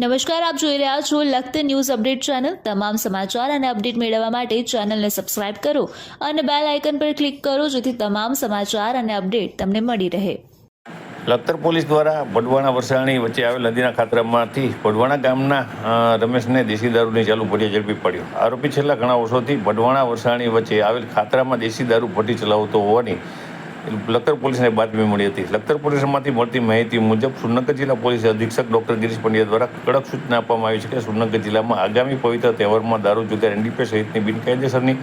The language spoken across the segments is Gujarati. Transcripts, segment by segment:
નમસ્કાર, આપ જોઈ રહ્યા છો લખત ન્યૂઝ અપડેટ ચેનલ. તમામ સમાચાર અને અપડેટ મેળવવા માટે ચેનલને સબસ્ક્રાઇબ કરો અને બેલ આઇકન પર ક્લિક કરો જેથી તમામ સમાચાર અને અપડેટ તમને મળી રહે. લખતર પોલીસ દ્વારા ભડવાણા વરસાણી વચ્ચે આવેલ નદીના ખાતરામાંથી ભડવાણા ગામના રમેશને દેશી દારૂની ચાલુ ભઠ્ઠી ઝડપી પડ્યો આરોપી છેલ્લા ઘણા વર્ષોથી ભડવાણા વરસાણી વચ્ચે આવેલ ખાતરામાં દેશી દારૂ ભઠ્ઠી ચલાવતો હોવાની લખતર પોલીસને બાતમી મળી હતી. લખતર પોલીસમાંથી મળતી માહિતી મુજબ સુરનગર જિલ્લા પોલીસ અધિક્ષક ડોક્ટર ગિરીશ પંડ્યા દ્વારા કડક સૂચના આપવામાં આવી છે કે સુરનગર જિલ્લામાં આગામી પવિત્ર તહેવારમાં દારૂ જુગાર, એનડીપી સહિતની બિનકાયદેસરની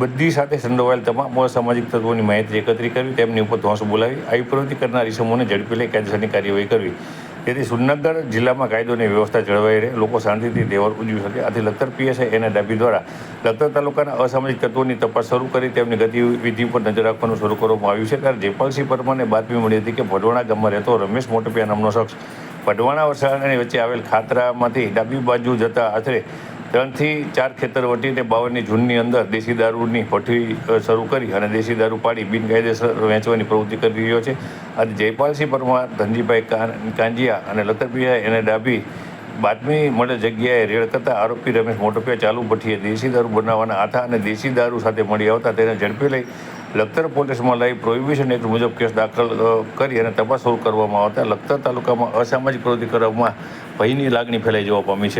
બધી સાથે સંડોવાયેલ તમામ અસામાજિક તત્વોની માહિતી એકત્રિત કરવી, તેમની ઉપર ધોંસ બોલાવી આવી પ્રવૃત્તિ કરનાર ઇસમોને ઝડપી લઈ કાયદેસરની કાર્યવાહી કરવી. તેથી સુરનગર જિલ્લામાં કાયદોની વ્યવસ્થા જળવાઈ રહે, લોકો શાંતિથી તહેવાર ઉજવી શકે. આથી લખતર પીએસઆઈ એના ડાબી દ્વારા લખતર તાલુકાના અસામાજિક તત્વોની તપાસ શરૂ કરી, તેમની ગતિવિધિ પર નજર રાખવાનું શરૂ કરવામાં આવ્યું છે. ત્યારે જયપાલસિંહ પરમારને બાતમી મળી હતી કે ભડવાણા ગામમાં રહેતો રમેશ મોટપિયા નામનો શખ્સ ભડવાણા વરસાદની વચ્ચે આવેલ ખાતરામાંથી ડાબી બાજુ જતા આશરે ત્રણથી ચાર ખેતર વટીને બાવનની જૂનની અંદર દેશી દારૂની ભઠ્ઠી શરૂ કરી અને દેશી દારૂ પાડી બિનકાયદેસર વેચવાની પ્રવૃત્તિ કરી રહ્યો છે. આજે જયપાલસિંહ પરમાર, ધનજીભાઈ કાંજિયા અને લખતરપિયા એને ડાબી બાતમી મળે જગ્યાએ રેડ કરતા આરોપી રમેશ મોટોપિયા ચાલુ ભઠ્ઠીએ દેશી દારૂ બનાવવાના હતા અને દેશી દારૂ સાથે મળી આવતા તેને ઝડપી લઈ લખતર પોલીસમાં લઈ પ્રોહિબિશન એક્ટ મુજબ કેસ દાખલ કરી અને તપાસ શરૂ કરવામાં આવતા લખતર તાલુકામાં અસામાજિક પ્રવૃત્તિ કરવામાં ભયની લાગણી ફેલાઈ જવા પામી છે.